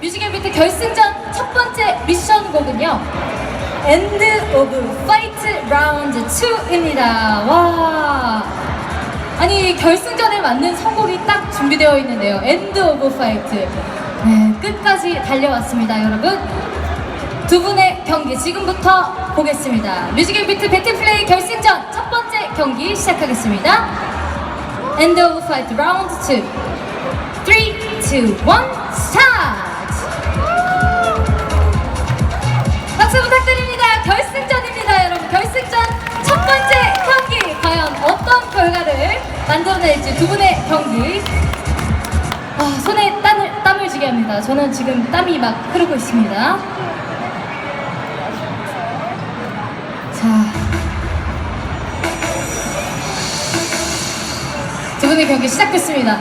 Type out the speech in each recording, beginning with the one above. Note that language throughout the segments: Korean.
뮤직앤비트 결승전 첫 번째 미션 곡은요. End of Fight Round 2입니다. 와. 아니, 결승전에 맞는 선곡이 딱 준비되어 있는데요. End of Fight. 네, 끝까지 달려왔습니다, 여러분. 두 분의 경기 지금부터 보겠습니다. 뮤직앤비트 배틀플레이 결승전 첫 번째 경기 시작하겠습니다. End of Fight Round 2. 3, 2, 1, 스타트! 만들어낼지 두 분의 경기. 아, 손에 땀을, 땀을 쥐게 합니다. 저는 지금 땀이 막 흐르고 있습니다. 자. 두 분의 경기 시작됐습니다.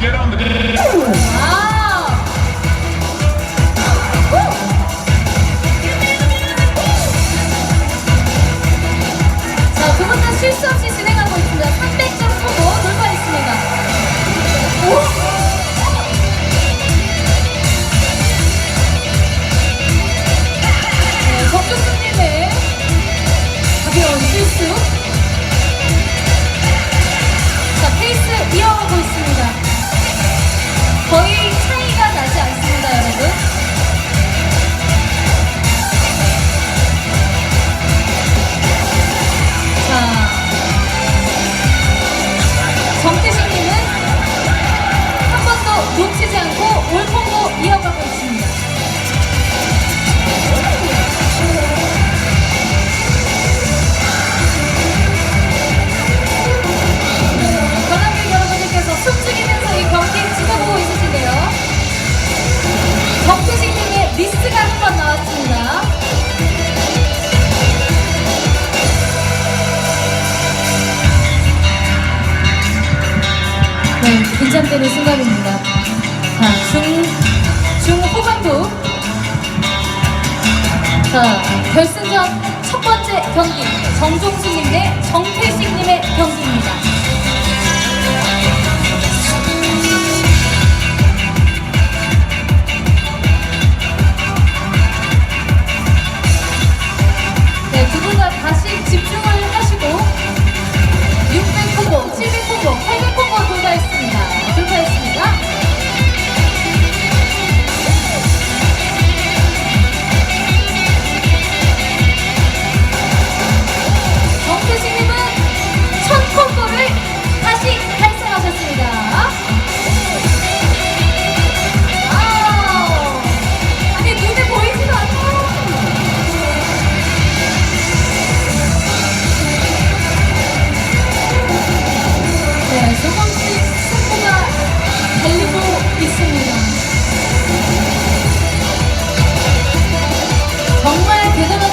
Get on the 네, 긴장되는 순간입니다. 자, 중, 중후반부. 자, 결승전 첫 번째 경기. 정종수님 대 정태식님의 경기입니다.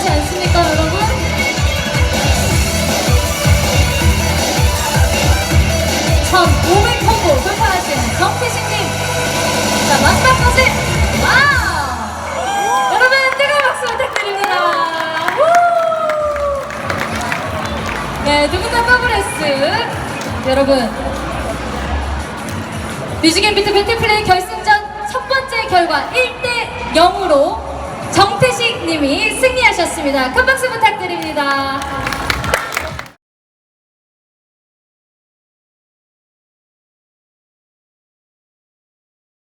대단하지 않습니까, 여러분? 전 500콤보 돌파하신 정태식님. 자, 마지막 것을, 와우! 여러분, 뜨거운 박수 부탁드립니다. 우! 네, 다 더블S. 여러분, 뮤직앤비트 배틀플레이 결승전 첫 번째 결과 1대 0으로 정태식 님이 승리하셨습니다. 큰 박수 부탁드립니다.